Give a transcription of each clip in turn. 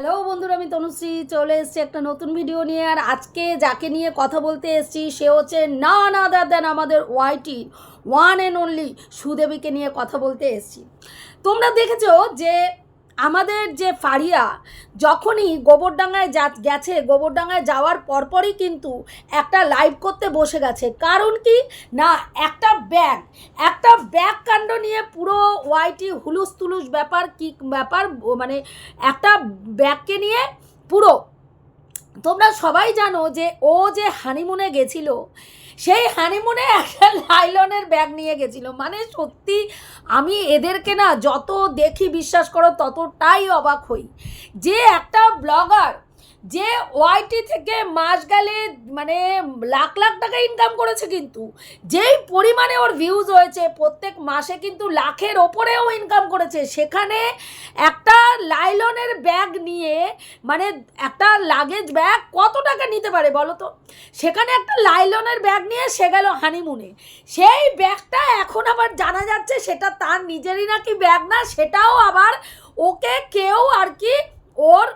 Hello বন্ধুরা, আমি তনুশ্রী, চলে এসেছি একটা নতুন ভিডিও নিয়ে। আর আজকে যাকে নিয়ে কথা বলতে এসেছি, সে হচ্ছে না না দেন আমাদের ওয়াইটি ওয়ান অ্যান্ড অনলি সুদেবীকে নিয়ে কথা বলতে এসেছি। তোমরা দেখেছ যে আমাদের যে ফারিয়া, যখনই গোবরডাঙ্গায় যা, গেছে, গোবরডাঙ্গায় যাওয়ার পরপরই কিন্তু একটা লাইভ করতে বসে গেছে। কারণ কি? না, একটা ব্যাগ একটা ব্যাগ কাণ্ড নিয়ে পুরো ওয়াইটি হুলুস তুলুস ব্যাপার কি, ব্যাপার মানে একটা ব্যাগকে নিয়ে পুরো তোমরা সবাই জানো যে ও যে হানিমুনে গেছিল, সেই হানিমুনে একটা লাইলনের ব্যাগ নিয়ে গেছিল। মানে সত্যি আমি এদেরকে না যত দেখি, বিশ্বাস করো, ততটাই অবাক হই। যে একটা ব্লগার যে ওয়াইটি থেকে মাস গেলে মানে লাখ লাখ টাকা ইনকাম করেছে কিন্তু, যেই পরিমাণে ওর ভিউজ হয়েছে, প্রত্যেক মাসে কিন্তু লাখের ওপরেও ইনকাম করেছে। সেখানে একটা লাইলনের ব্যাগ নিয়ে মানে একটা লাগেজ ব্যাগ কত টাকা নিতে পারে বলো তো? সেখানে একটা লাইলনের ব্যাগ নিয়ে সে গেল হানিমুনে সেই ব্যাগটা এখন আবার জানা যাচ্ছে সেটা তার নিজেরই নাকি ব্যাগ না, সেটাও আবার ওকে কেউ আর কি ওর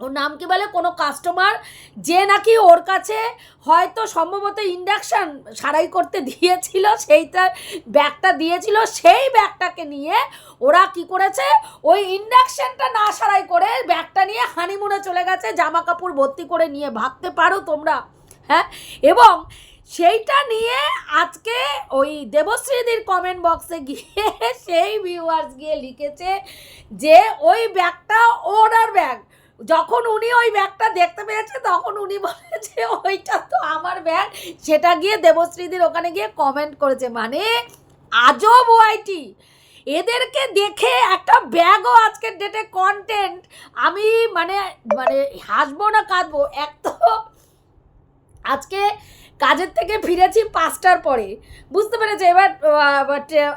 ওর নাম কি বলে? কোনো কাস্টমার যে নাকি ওর কাছে হয়তো সম্ভবত ইন্ডাকশান সারাই করতে দিয়েছিল, সেইটা ব্যাগটা দিয়েছিল, সেই ব্যাগটাকে নিয়ে ওরা কি করেছে? ওই ইন্ডাকশানটা না সারাই করে ব্যাগটা নিয়ে হানিমুনে চলে গেছে জামা কাপড় ভর্তি করে নিয়ে। ভাবতে পারো তোমরা হ্যাঁ? এবং সেইটা নিয়ে আজকে ওই দেবশ্রীদির কমেন্ট বক্সে গিয়ে সেই ভিউয়ার্স গিয়ে লিখেছে যে ওই ব্যাগটা ওনার ব্যাগ যখন উনি ওই ব্যাগটা দেখতে পেয়েছে, তখন উনি বলেছে ওইটা তো আমার ব্যাগ। সেটা গিয়ে দেবশ্রীদের ওখানে গিয়ে কমেন্ট করেছে মানে আজব ওয়াইটি এদেরকে দেখে একটা ব্যাগও আজকের ডেটে কন্টেন্ট আমি মানে মানে হাসবো না, কাঁদবো। এক তো আজকে কাজের থেকে ফিরেছি পাঁচটার পরে। বুঝতে পেরেছে? এবার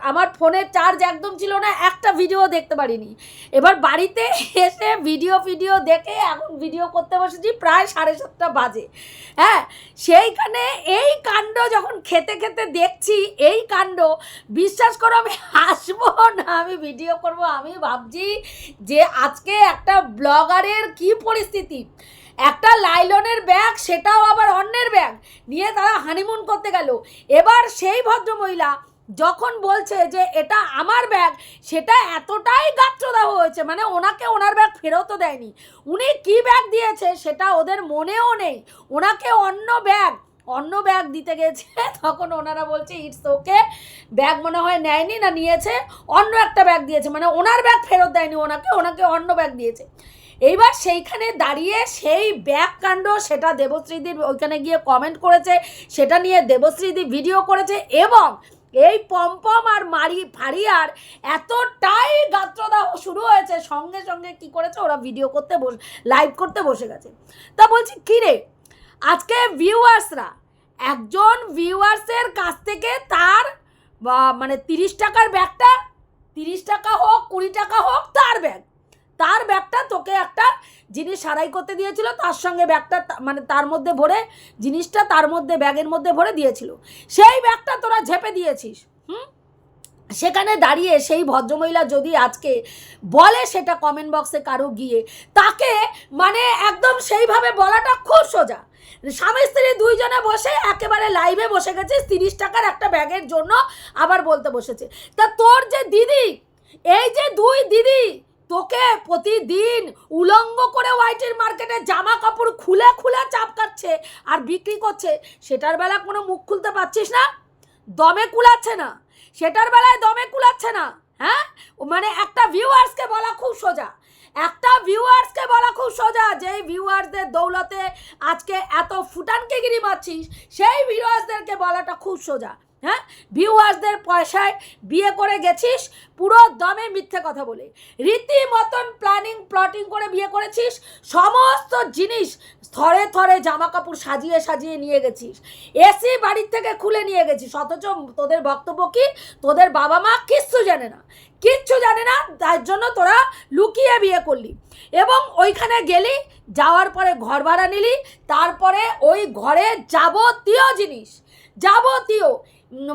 আমার ফোনের চার্জ একদম ছিল না, একটা ভিডিও দেখতে পারিনি। এবার বাড়িতে এসে ভিডিও ভিডিও দেখে এখন ভিডিও করতে বসেছি প্রায় সাড়ে সাতটা বাজে। হ্যাঁ সেইখানে এই কাণ্ড যখন খেতে খেতে দেখছি, এই কাণ্ড, বিশ্বাস করো আমি হাসবো না, আমি ভিডিও করব, আমি ভাবছি যে আজকে একটা ব্লগারের কি পরিস্থিতি? একটা লাইলনের ব্যাগ, সেটাও আবার অন্যের ব্যাগ। নিয়ে তারা হানিমুন করতে গেল। এবার সেই ভদ্রমহিলা যখন বলছে যে, এটা আমার ব্যাগ, সেটা এতটাই গাত্রদাহ হয়েছে মানে ওনাকে ওনার ব্যাগ ফেরতও দেয়নি। উনি কি ব্যাগ দিয়েছে, সেটা ওদের মনেও নেই। ওনাকে অন্য ব্যাগ অন্য ব্যাগ দিতে গেছে, তখন ওনারা বলছে ইটস ওকে ব্যাগ মনে হয় নেয়নি না নিয়েছে, অন্য একটা ব্যাগ দিয়েছে মানে ওনার ব্যাগ ফেরত দেয়নি ওনাকে ওনাকে অন্য ব্যাগ দিয়েছে। এইবার সেইখানে দাঁড়িয়ে সেই ব্যাগ কাণ্ড, সেটা দেবশ্রীদির ওইখানে গিয়ে কমেন্ট করেছে, সেটা নিয়ে দেবশ্রীদি ভিডিও করেছে এবং এই পম্পম আর মারি, ফারিয়ার এতটাই গাত্রদাহ শুরু হয়েছে, সঙ্গে সঙ্গে কি করেছে, ওরা ভিডিও করতে বস লাইভ করতে বসে গেছে। তা বলছি কী রে আজকে ভিউয়ার্সরা একজন ভিউয়ার্সের কাছ থেকে তার মানে তিরিশ টাকার ব্যাগটা, তিরিশ টাকা হোক, কুড়ি টাকা হোক, তার ব্যাগ। তার ব্যাগটা তোকে একটা জিনিস সারাই করতে দিয়েছিল, তার সঙ্গে ব্যাগটা মানে তার মধ্যে ভরে, জিনিসটা তার মধ্যে, ব্যাগের মধ্যে ভরে দিয়েছিল। সেই ব্যাগটা তোরা ঝেপে দিয়েছিস, হুম? সেখানে দাঁড়িয়ে সেই ভদ্রমহিলা যদি আজকে বলে সেটা কমেন্ট বক্সে কারও গিয়ে, তাকে মানে একদম সেইভাবে বলাটা খুব সোজা। স্বামী স্ত্রী দুইজনে বসে একেবারে লাইভে বসে গেছে, তিরিশ টাকার একটা ব্যাগের জন্য আবার বলতে বসেছে। তা তোর যে দিদি, এই যে দুই দিদি, তোকে প্রতিদিন উলঙ্গ করে হোয়াইটের মার্কেটে জামা কাপড় খুলে খুলে চাপ কাটছে আর বিক্রি করছে, সেটার বেলা কোনো মুখ খুলতে পারছিস না? দমে কুলাচ্ছে না। সেটার বেলায় দমে কুলাচ্ছে না। হ্যাঁ? মানে একটা ভিউয়ার্সকে বলা খুব সোজা। একটা ভিউয়ার্সকে বলা খুব সোজা, যেই ভিউয়ার্সদের দৌলতে আজকে এত ফুটানকে গিরি মারছিস, সেই ভিউয়ার্সদেরকে বলাটা খুব সোজা। হ্যাঁ? ভিউয়ার্সদের পয়সায় বিয়ে করে গেছিস, পুরো দমে মিথ্যে কথা বলে। রীতিমতন প্ল্যানিং প্লটিং করে বিয়ে করেছিস, সমস্ত জিনিস থরে থরে জামা কাপড় সাজিয়ে সাজিয়ে নিয়ে গেছিস। এসি বাড়ির থেকে খুলে নিয়ে গেছিস, অথচ তোদের বক্তব্য কি? তোদের বাবা মা কিচ্ছু জানে না। কিচ্ছু জানে না, তার জন্য তোরা লুকিয়ে বিয়ে করলি। এবং ওইখানে গেলি, যাওয়ার পরে ঘর ভাড়া নিলি, তারপরে ওই ঘরে যাবতীয় জিনিস যাবতীয়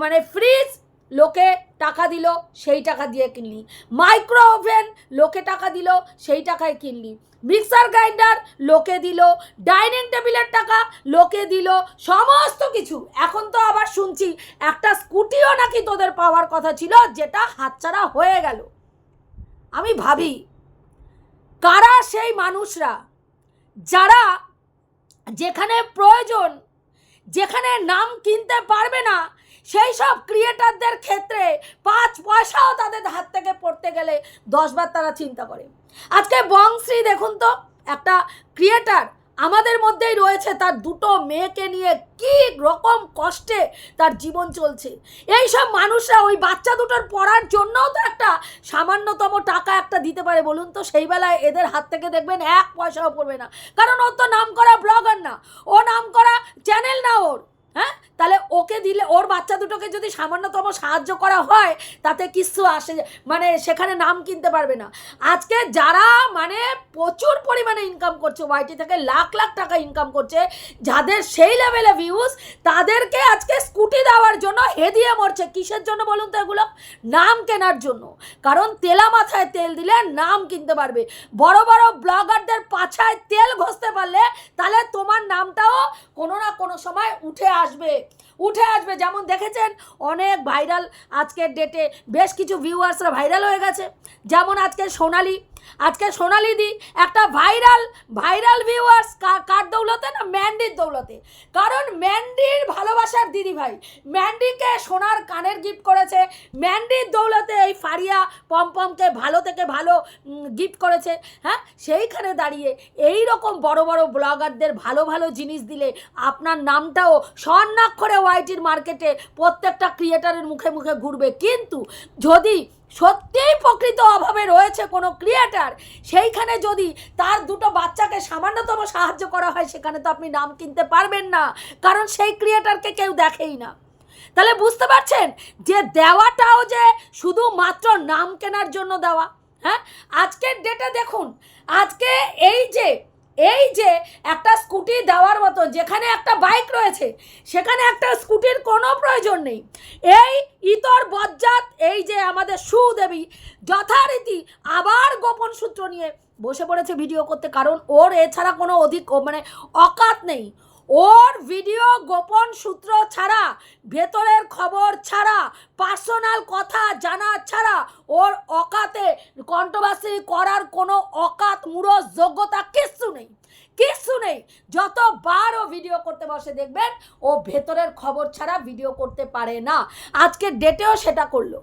মানে ফ্রিজ লোকে টাকা দিল, সেই টাকা দিয়ে কিনলি। মাইক্রো ওভেন লোকে টাকা দিল, সেই টাকায় কিনলি। মিক্সার গ্রাইন্ডার লোকে দিল ডাইনিং টেবিলের টাকা লোকে দিল, সমস্ত কিছু। এখন তো আবার শুনছি, একটা স্কুটিও নাকি তোদের পাওয়ার কথা ছিল, যেটা হাতছাড়া হয়ে গেল। আমি ভাবি, কারা সেই মানুষরা? যারা যেখানে প্রয়োজন যেখানে নাম কিনতে পারবে না, সেই সব ক্রিয়েটারদের ক্ষেত্রে পাঁচ পয়সাও তাদের হাত থেকে পড়তে গেলে দশবার তারা চিন্তা করে। আজকে বংশ্রী দেখুন তো, একটা ক্রিয়েটার আমাদের মধ্যেই রয়েছে তার দুটো মেয়েকে নিয়ে কি রকম কষ্টে তার জীবন চলছে। এই সব মানুষরা ওই বাচ্চা দুটোর পড়ার জন্যও তো একটা সামান্যতম টাকা একটা দিতে পারে বলুন তো, সেই বেলায় এদের হাত থেকে দেখবেন এক পয়সাও পড়বে না। কারণ ওর তো নাম করা ব্লগার না, ও নাম করা চ্যানেল না ওর। হ্যাঁ? তাহলে ওকে দিলে ওর বাচ্চা দুটোকে যদি সামান্যতম সাহায্য করা হয়, তাতে কিছু আসে মানে সেখানে নাম কিনতে পারবে না। আজকে যারা মানে প্রচুর পরিমাণে ইনকাম করছে ওয়াইটি থেকে লাখ লাখ টাকা ইনকাম করছে, যাদের সেই লেভেলে ভিউজ তাদেরকে আজকে স্কুটি দেওয়ার জন্য হেদিয়ে মরছে। কিসের জন্য বলুন তো এগুলো? নাম কেনার জন্য। কারণ তেলা মাথায় তেল দিলে নাম কিনতে পারবে। বড় বড় ব্লগারদের পাছায় তেল ঘষতে পারলে তাহলে তোমার নামটাও কোনো না কোনো সময় উঠে আসবে, উঠে আসবে। যেমন দেখেছেন, অনেক ভাইরাল আজকের ডেটে বেশ কিছু ভিউয়ার্সরা ভাইরাল হয়ে গেছে। যেমন আজকে সোনালি আজকে সোনালি দি একটা ভাইরাল ভাইরাল ভিউয়ার্স কার দৌলতে না ম্যান্ডির দৌলতে? কারণ ম্যান্ডির ভালোবাসার দিদি ভাই ম্যান্ডিকে সোনার কানের গিফট করেছে। ম্যান্ডির দৌলতে এই ফারিয়া পমপমকে ভালো থেকে ভালো গিফট করেছে। হ্যাঁ? সেইখানে দাঁড়িয়ে এই রকম বড় বড় ব্লগারদের ভালো ভালো জিনিস দিলে আপনার নামটাও স্বর্ণাক্ষরে ওয়াইটির মার্কেটে প্রত্যেকটা ক্রিয়েটারের মুখে মুখে ঘুরবে। কিন্তু যদি সত্যিই প্রকৃত অভাবে রয়েছে কোনো ক্রিয়েটার সেইখানে যদি তার দুটো বাচ্চাকে সামান্যতম সাহায্য করা হয়, সেখানে তো আপনি নাম কিনতে পারবেন না। কারণ সেই ক্রিয়েটারকে কেউ দেখেই না। তাহলে বুঝতে পারছেন? যে দেওয়াটাও যে শুধুমাত্র নাম কেনার জন্য দেওয়া হ্যাঁ? আজকের ডেটে দেখুন, আজকে এই যে এই যে একটা স্কুটি দেওয়ার মতো, যেখানে একটা বাইক রয়েছে, সেখানে একটা স্কুটির কোনো প্রয়োজন নেই। এই ইতর বজ্জাত, এই যে আমাদের সুদেবী যথারীতি আবার গোপন সূত্র নিয়ে বসে পড়েছে ভিডিও করতে, কারণ ওর এছাড়া কোনো অধিক মানে অকাত নেই। ওর ভিডিও গোপন সূত্র ছাড়া, ভেতরের খবর ছাড়া, পার্সোনাল কথা জানা ছাড়া, ওর অকাতে কন্ট্রোভার্সি করার কোনো অকাত মূঢ় যোগ্যতা কিচ্ছু নেই। কিচ্ছু নেই। যতবার ও ভিডিও করতে বসে দেখবেন, ও ভেতরের খবর ছাড়া ভিডিও করতে পারে না। আজকের ডেটেও সেটা করল।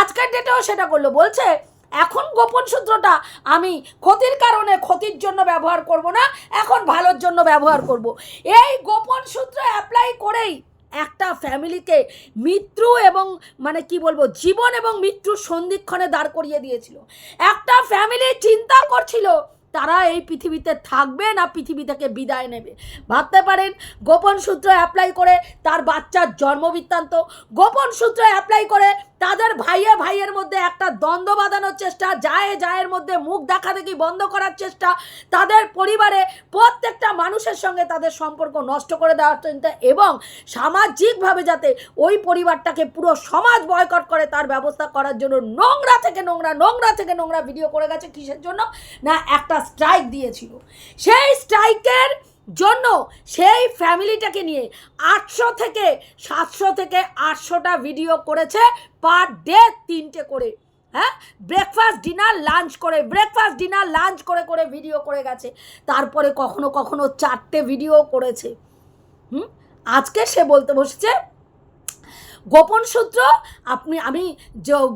আজকের ডেটেও সেটা করল। বলছে, এখন গোপন সূত্রটা আমি ক্ষতির কারণে ক্ষতির জন্য ব্যবহার করব না, এখন ভালোর জন্য ব্যবহার করব। এই গোপন সূত্র অ্যাপ্লাই করেই একটা ফ্যামিলিকে মৃত্যু এবং মানে কি বলব, জীবন এবং মৃত্যুর সন্ধিক্ষণে দাঁড় করিয়ে দিয়েছিল। একটা ফ্যামিলি চিন্তা করছিল তারা এই পৃথিবীতে থাকবে না পৃথিবী থেকে বিদায় নেবে। ভাবতে পারেন, গোপন সূত্র অ্যাপ্লাই করে তার বাচ্চার জন্মবৃত্তান্ত গোপন সূত্র অ্যাপ্লাই করে তাদের ভাইয়ে ভাইয়ের মধ্যে একটা দ্বন্দ্ব বাঁধানোর চেষ্টা যায় জায়ের মধ্যে মুখ দেখা দেখি বন্ধ করার চেষ্টা, তাদের পরিবারে প্রত্যেকটা মানুষের সঙ্গে তাদের সম্পর্ক নষ্ট করে দেওয়ার চিন্তা এবং সামাজিকভাবে যাতে ওই পরিবারটাকে পুরো সমাজ বয়কট করে তার ব্যবস্থা করার জন্য নোংরা থেকে নোংরা নোংরা থেকে নোংরা ভিডিও করে গেছে কিসের জন্য? না, একটা স্ট্রাইক দিয়েছিল। সেই স্ট্রাইকের জন্য সেই ফ্যামিলিটাকে নিয়ে আটশো থেকে সাতশো থেকে আটশোটা ভিডিও করেছে পার ডে তিনটে করে। হ্যাঁ? ব্রেকফাস্ট ডিনার লাঞ্চ করে ব্রেকফাস্ট ডিনার লাঞ্চ করে করে ভিডিও করে গেছে। তারপরে কখনো কখনো চারটে ভিডিও করেছে। হুম? আজকে সে বলতে বসেছে গোপন সূত্র, আপনি, আমি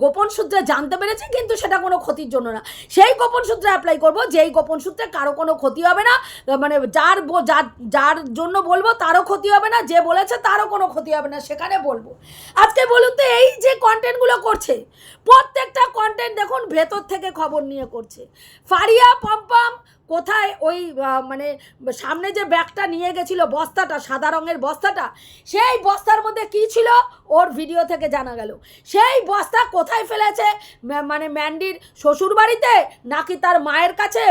গোপন সূত্রে জানতে পেরেছি, কিন্তু সেটা কোনো ক্ষতির জন্য না। সেই গোপন সূত্রে অ্যাপ্লাই করব, যেই গোপন সূত্রে কারও কোনো ক্ষতি হবে না মানে যার যার যার জন্য বলব, তারও ক্ষতি হবে না, যে বলেছে তারও কোনো ক্ষতি হবে না, সেখানে বলব। আজকে বলুন তো, এই যে কন্টেন্টগুলো করছে, প্রত্যেকটা কন্টেন্ট দেখুন, ভেতর থেকে খবর নিয়ে করছে। ফারিয়া, পম্পম কোথায় ওই মানে সামনে যে ব্যাগটা নিয়ে গেছিল বস্তাটা, সাদা রঙের বস্তাটা, সেই বস্তার মধ্যে কি ছিল ওর ভিডিও থেকে জানা গেল। সেই বস্তা কোথায় ফেলেছে? মানে ম্যান্ডির শ্বশুর বাড়িতে নাকি তার মায়ের কাছে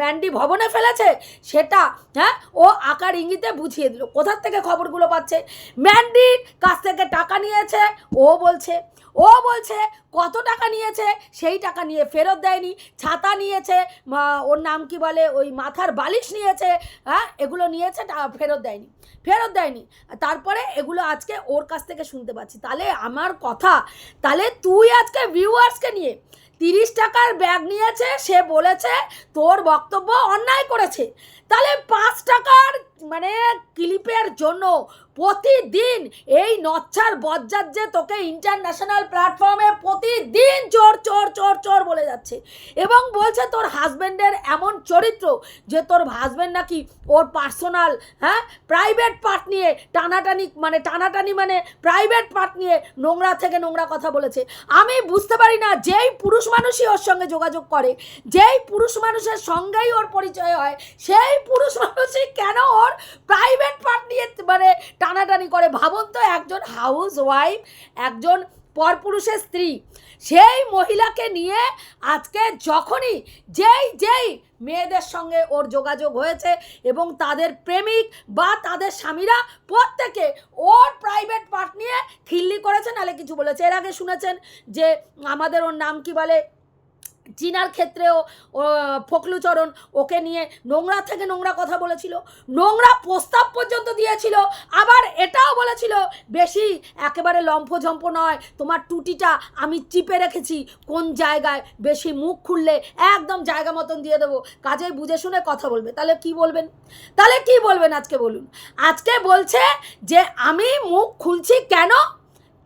ম্যান্ডি ভবনে ফেলেছে? সেটা হ্যাঁ ও আকার ইঙ্গিতে বুঝিয়ে দিল। কোথার থেকে খবরগুলো পাচ্ছে? ম্যান্ডির কাছ থেকে টাকা নিয়েছে, ও বলছে ও বলছে, কত টাকা নিয়েছে? সেই টাকা নিয়ে ফেরত দেয়নি, ছাতা নিয়েছে ওর নাম কি বলে, ওই মাথার বালিশ নিয়েছে হ্যাঁ এগুলো নিয়েছে ফেরত দেয়নি ফেরত দেয়নি। তারপরে এগুলো আজকে ওর কাছ থেকে শুনতে পাচ্ছি। তাহলে আমার কথা, তাহলে তুই আজকে ভিউয়ার্সকে নিয়ে তিরিশ টাকার ব্যাগ নিয়েছে, সে বলেছে, তোর বক্তব্য অন্যায় করেছে। তাহলে পাঁচ টাকার মানে ক্লিপের জন্য প্রতিদিন এই নচ্ছার বজ্জার যে তোকে ইন্টারন্যাশনাল প্ল্যাটফর্মে প্রতিদিন চোর চোর চোর চোর বলে যাচ্ছে এবং বলছে তোর হাজব্যান্ডের এমন চরিত্র যে তোর হাজব্যান্ড নাকি ওর পার্সোনাল হ্যাঁ প্রাইভেট পার্ট নিয়ে টানাটানি মানে টানাটানি মানে প্রাইভেট পার্ট নিয়ে নোংরা থেকে নোংরা কথা বলেছে। আমি বুঝতে পারি না যেই পুরুষ মানুষই ওর সঙ্গে যোগাযোগ করে, যেই পুরুষ মানুষের সঙ্গেই ওর পরিচয় হয়, সেই পুরুষ মানুষই কেন ওর প্রাইভেট পার্ট নিয়ে মানে টানাটানি করে। ভাবুন তো, একজন হাউস ওয়াইফ একজন পরপুরুষের স্ত্রী, সেই মহিলাকে নিয়ে আজকে যখনই যেই যেই মেয়েদের সঙ্গে ওর যোগাযোগ হয়েছে এবং তাদের প্রেমিক বা তাদের স্বামীরা প্রত্যেকে ওর প্রাইভেট পার্ট নিয়ে খিল্লি করেছে নাহলে কিছু বলেছে। এর আগে শুনেছেন যে আমাদের ওর নাম কি বলে? চিনার ক্ষেত্রেও ও, ফখলুচরণ ওকে নিয়ে নোংরা থেকে নোংরা কথা বলেছিল নোংরা প্রস্তাব পর্যন্ত দিয়েছিল আবার এটাও বলেছিল বেশি একেবারে লম্ফঝম্প নয় তোমার টুটিটা আমি চিপে রেখেছি কোন জায়গায় বেশি মুখ খুললে একদম জায়গা মতন দিয়ে দেবো কাজেই বুঝে শুনে কথা বলবে। তাহলে কি বলবেন? তাহলে কি বলবেন আজকে বলুন? আজকে বলছে যে আমি মুখ খুলছি কেন?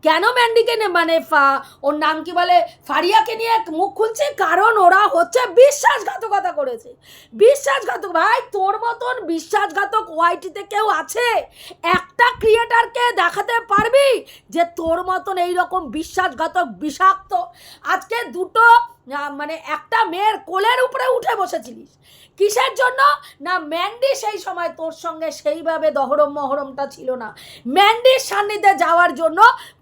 কেন ম্যান্ডিকে মানে ফা- ওর নাম কি বলে? ফারিয়াকে নিয়ে এক মুখ খুলছে, কারণ ওরা হচ্ছে বিশ্বাসঘাতকতা করেছে। বিশ্বাসঘাতক, ভাই, তোর মতন বিশ্বাসঘাতক ওয়াইটিতে কেউ আছে? একটা ক্রিয়েটারকে দেখাতে পারবি যে তোর মতন এই রকম বিশ্বাসঘাতক, বিষাক্ত? আজকে দুটো মানে একটা মেয়ের কোলের উপরে উঠে বসেছিলিস। কিসের জন্য? না, ম্যান্ডি সেই সময় তোর সঙ্গে সেইভাবে দহরম মহরমটা ছিল না। ম্যান্ডির সান্নিধ্যে যাওয়ার জন্য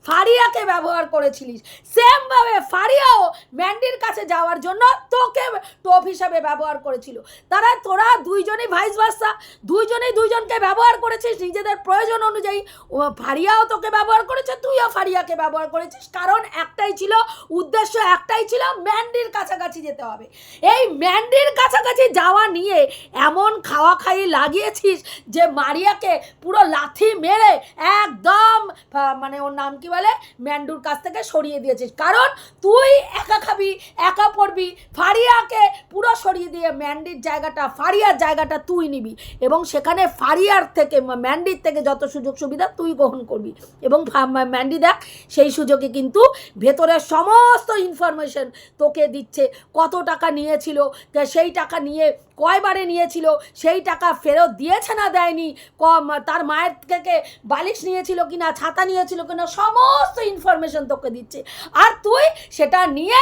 ফারিয়াকে ব্যবহার করেছিলিস। সেমভাবে ফারিয়াও ম্যান্ডির কাছে যাওয়ার জন্য তোকে টোপ হিসাবে ব্যবহার করেছিল। তারা তোরা দুইজনই ভাইস ভার্সা দুইজনেই দুইজনকে ব্যবহার করেছিস নিজেদের প্রয়োজন অনুযায়ী। ফারিয়াও তোকে ব্যবহার করেছে, তুইও ফারিয়াকে ব্যবহার করেছিস। কারণ একটাই ছিল, উদ্দেশ্য একটাই ছিল ম্যান্ডির কাছাকাছি যেতে হবে। এই ম্যান্ডির কাছাকাছি যাওয়া নিয়ে এমন খাওয়া খাই লাগিয়েছিস যে মারিয়াকে পুরো লাথি মেরে একদম মানে ওর নাম কি বলে? ম্যান্ডুর কাছ থেকে সরিয়ে দিয়েছিস। কারণ তুই একা খাবি, একা পড়বি, ফারিয়াকে পুরো সরিয়ে দিয়ে ম্যান্ডির জায়গাটা, ফারিয়ার জায়গাটা তুই নিবি এবং সেখানে ফারিয়ার থেকে, ম্যান্ডির থেকে যত সুযোগ সুবিধা তুই গ্রহণ করবি। এবং ম্যান্ডি দেখ, সেই সুযোগে কিন্তু ভেতরের সমস্ত ইনফরমেশন তোকে দিচ্ছে, কত টাকা নিয়েছিল সেই টাকা নিয়ে কয়বারে নিয়েছিল, সেই টাকা ফেরত দিয়েছে না দেয়নি, কম, তার মায়ের থেকে বালিশ নিয়েছিল কিনা, ছাতা নিয়েছিল কিনা, সমস্ত ইনফরমেশন তোকে দিচ্ছে। আর তুই সেটা নিয়ে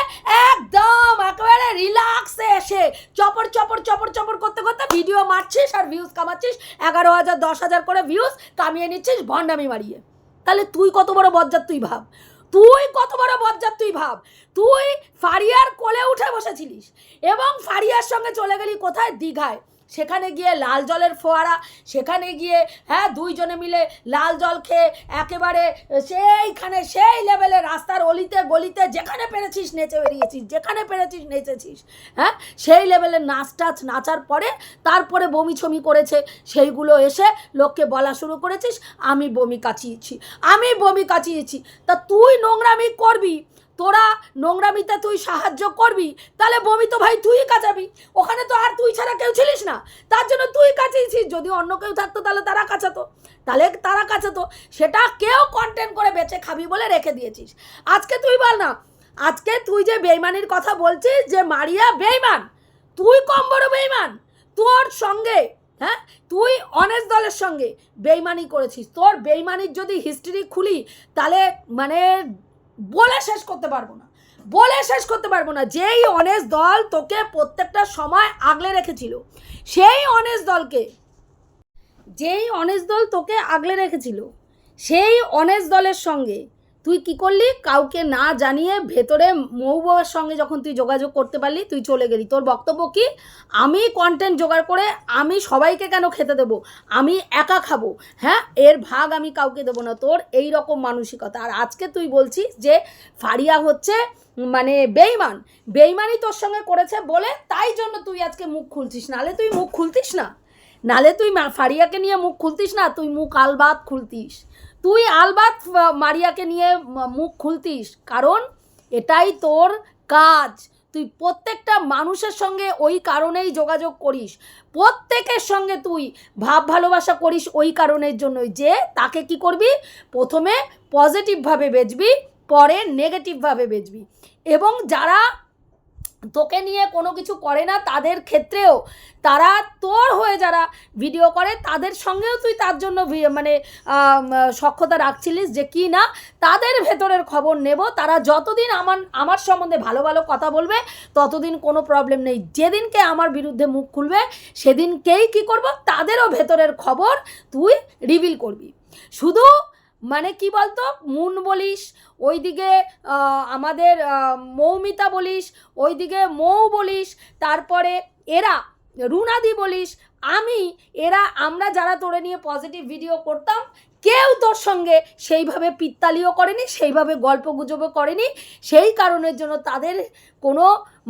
একদম একেবারে রিল্যাক্সে এসে চপর চপর চপর চপর করতে করতে ভিডিও মারছিস আর ভিউজ কামাচ্ছিস, এগারো হাজার, দশ হাজার করে ভিউজ কামিয়ে নিচ্ছিস, ভণ্ডামি মারিয়ে। তাহলে তুই কত বড় বজ্জাত তুই ভাব। তুই কত বড় বজ্জাত তুই ভাব। তুই ফারিয়ার কোলে উঠে বসেছিলিস এবং ফারিয়ার সঙ্গে চলে গেলি কোথায়? দীঘায়। সেখানে গিয়ে লাল জলের ফোয়ারা, সেখানে গিয়ে হ্যাঁ দুইজনে মিলে লাল জল খেয়ে একেবারে সেইখানে সেই লেভেলে রাস্তার অলিতে গলিতে যেখানে পেরেছিস নেচে বেরিয়েছিস, যেখানে পেরেছিস নেচেছিস হ্যাঁ সেই লেভেলে নাচ টাচ নাচার পরে তারপরে বমি ছমি করেছে, সেইগুলো এসে লোককে বলা শুরু করেছিস, আমি বমি কাচিয়েছি, আমি বমি কাচিয়েছি, তা তুই নোংরামি করবি? তোরা নোংরামিতে তুই সাহায্য করবি, তাহলে বমি তো ভাই তুই কাচাবি। ওখানে তো আর তুই ছাড়া কেউ ছিলিস না। তার জন্য তুই কাচিয়েছিস, যদি অন্য কেউ থাকতো তাহলে তারা কাচাতো। তাহলে তারা কাচাতো। সেটা কেউ কন্টেন্ট করে বেঁচে খাবি বলে রেখে দিয়েছিস। আজকে তুই বল না, আজকে তুই যে বেইমানির কথা বলছিস যে মারিয়া বেইমান, তুই কম বড় বেইমান। তোর সঙ্গে হ্যাঁ? তুই অনেস্ট দলের সঙ্গে বেইমানি করেছিস। তোর বেইমানির যদি হিস্ট্রি খুলি, তাহলে মানে বলে শেষ করতে পারব না। বলে শেষ করতে পারব না। যেই অনেস দল তোকে প্রত্যেকটা সময় আগলে রেখেছিল, সেই অনেস দলকে, যেই অনেস দল তোকে আগলে রেখেছিল, সেই অনেস দলের সঙ্গে তুই কি করলি? কাউকে না জানিয়ে ভেতরে মৌ বউয়ের সঙ্গে যখন তুই যোগাযোগ করতে পারলি, তুই চলে গেলি। তোর বক্তব্য কি? আমি কন্টেন্ট জোগাড় করে আমি সবাইকে কেন খেতে দেবো? আমি একা খাব। হ্যাঁ এর ভাগ আমি কাউকে দেবো না। তোর এই রকম মানসিকতা। আর আজকে তুই বলছিস যে ফারিয়া হচ্ছে মানে বেইমান বেইমানই তোর সঙ্গে করেছে বলে তাই জন্য তুই আজকে মুখ খুলছিস। নালে তুই মুখ খুলতিস না। নালে তুই ফারিয়াকে নিয়ে মুখ খুলতিস না, তুই মুখ আলবাত খুলতিস। তুই আলবাত মারিয়াকে নিয়ে মুখ খুলতিস। কারণ এটাই তোর কাজ। তুই প্রত্যেকটা মানুষের সঙ্গে ওই কারণেই যোগাযোগ করিস। প্রত্যেকের সঙ্গে তুই ভাব ভালোবাসা করিস ওই কারণের জন্যই যে তাকে কি করবি? প্রথমে পজিটিভভাবে বেচবি, পরে নেগেটিভভাবে বেচবি। এবং যারা তোকে নিয়ে কোনো কিছু করে না, তাদের ক্ষেত্রেও তারা তোর হয়ে যারা ভিডিও করে, তাদের সঙ্গেও তুই তার জন্য মানে সক্ষতা রাখছিলিস যে কি না, তাদের ভেতরের খবর নেব। তারা যতদিন আমার আমার সম্বন্ধে ভালো ভালো কথা বলবে, ততদিন কোনো প্রবলেম নেই। যেদিনকে আমার বিরুদ্ধে মুখ খুলবে, সেদিনকেই কি করব? তাদেরও ভেতরের খবর তুই রিভিল করবি। শুধু মানে কি বলতো? মুন বলিস, ওইদিকে আমাদের মৌমিতা বলিস, ওইদিকে মৌ বলিস, তারপরে এরা, রুনাদি বলিস, আমি, এরা, আমরা যারা তোরে নিয়ে পজিটিভ ভিডিও করতাম, কেউ তোর সঙ্গে সেইভাবে পিত্তালিও করেনি, সেইভাবে গল্প গুজবও করেনি, সেই কারণের জন্য তাদের কোনো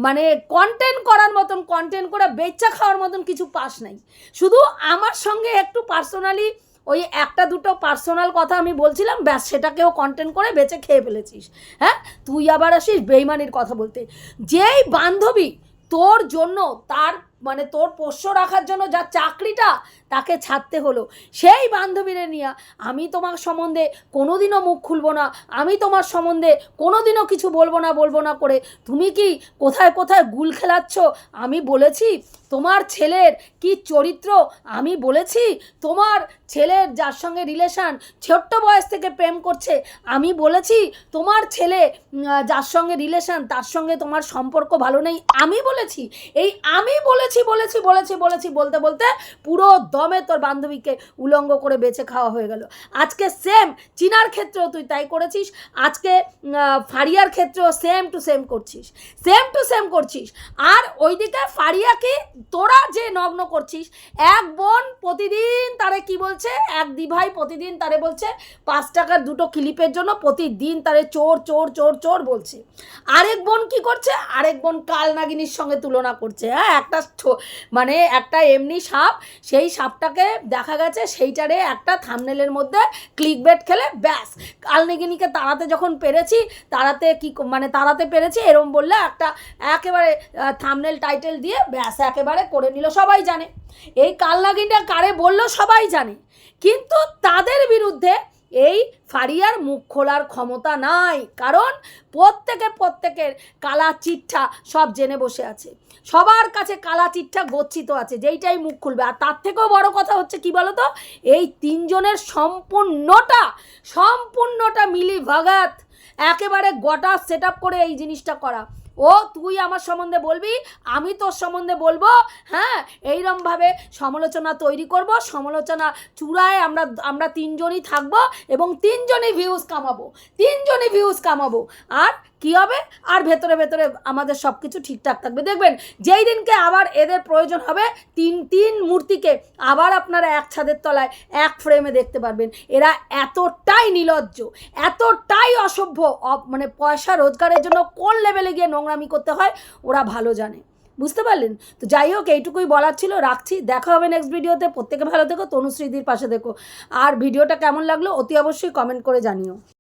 মানে কন্টেন্ট করার মতন কন্টেন্ট করে বেচা খাওয়ার মতন কিছু পাস নাই। শুধু আমার সঙ্গে একটু পার্সোনালি ওই একটা দুটো পার্সোনাল কথা আমি বলছিলাম, ব্যাস সেটাকেও কন্টেন্ট করে বেঁচে খেয়ে ফেলেছিস। হ্যাঁ? তুই আবার আসিস বেইমানির কথা বলতে। যেই বান্ধবী তোর জন্য, তার মানে তোর পোষ্য রাখার জন্য যা চাকরিটা তাকে ছাড়তে হলো। সেই বান্ধবীরে নিয়ে আমি তোমার সম্বন্ধে কোনোদিনও মুখ খুলবো না, আমি তোমার সম্বন্ধে কোনোদিনও কিছু বলব না বলব না করে। তুমি কি কোথায় কোথায় গুল খেলাচ্ছ? আমি বলেছি, তোমার ছেলের কি চরিত্র? আমি বলেছি, তোমার ছেলের যার সঙ্গে রিলেশন ছোট্ট বয়স থেকে প্রেম করছে, আমি বলেছি, তোমার ছেলে যার সঙ্গে রিলেশন তার সঙ্গে তোমার সম্পর্ক ভালো নেই। আমি বলেছি, এই আমি বলেছি বলেছি বলেছি বলেছি বলতে বলতে পুরো দমে তোর বান্ধবীকে উলঙ্গ করে বেঁচে খাওয়া হয়ে গেল। আজকে সেম চিনার ক্ষেত্রেও তুই তাই করেছিস, আজকে ফারিয়ার ক্ষেত্রেও সেম টু সেম করছিস। সেম টু সেম করছিস। আর ওইদিকে ফারিয়াকে তোরা যে নগ্ন করছিস, এক বোন প্রতিদিন তারে কি বলছে, এক দিভাই প্রতিদিন তারে বলছে, পাঁচ টাকার দুটো ক্লিপের জন্য প্রতিদিন তারে চোর চোর চোর চোর বলছে। আরেক বোন কি করছে, আরেক বোন কাল নাগিনীর সঙ্গে তুলনা করছে। হ্যাঁ একটা মানে একটা এমনি সাপ, সেই সাপটাকে দেখা গেছে সেইটারে একটা থামনেলের মধ্যে ক্লিক বেট খেলে ব্যাস। কাল নাগিনীকে তাড়াতে যখন পেরেছি, তাড়াতে কি মানে তাড়াতে পেরেছি, এরম বললে একটা একেবারে থামনেল টাইটেল দিয়ে ব্যাস, একেবারে করে নিল, সবাই জানে। এই কালনাগিনটা কারে বলল সবাই জানে। কিন্তু তাদের বিরুদ্ধে এই ফারিয়ার মুখ খোলার ক্ষমতা নাই, কারণ প্রত্যেকে প্রত্যেকের কালা চিঠা সব জেনে বসে আছে। সবার কাছে কালা চিঠা গচ্ছিত আছে, যেইটাই মুখ খুলবে। আর তার থেকেও বড় কথা হচ্ছে কি বলতো? এই তিনজনের সম্পূর্ণটা সম্পূর্ণটা মিলি ভাগাত একেবারে গোটা সেট করে এই জিনিসটা করা। ও, তুই আমার সম্বন্ধে বলবি? আমি তোর সম্বন্ধে বলব? হ্যাঁ এইরমভাবে সমালোচনা তৈরি করব, সমালোচনা চূড়ায় আমরা আমরা তিনজনই থাকব এবং তিনজনই ভিউজ কামাবো, তিনজনই ভিউজ কামাবো। আর কি হবে? আর ভেতরে ভেতরে আমাদের সব কিছু ঠিকঠাক থাকবে। দেখবেন, যেই দিনকে আবার এদের প্রয়োজন হবে, তিন তিন মূর্তিকে আবার আপনারা এক ছাদের তলায়, এক ফ্রেমে দেখতে পারবেন। এরা এতটাই নিলজ্জ, এতটাই অসভ্য মানে পয়সা রোজগারের জন্য কোন লেভেলে গিয়ে নোংরামি করতে হয়, ওরা ভালো জানে। বুঝতে পারলেন? তো যাই হোক, এইটুকুই বলার ছিল, রাখছি। দেখা হবে নেক্সট ভিডিওতে প্রত্যেকে ভালো থেকো, তনুশ্রীদির পাশে দেখো আর ভিডিওটা কেমন লাগল, অতি অবশ্যই কমেন্ট করে জানিও।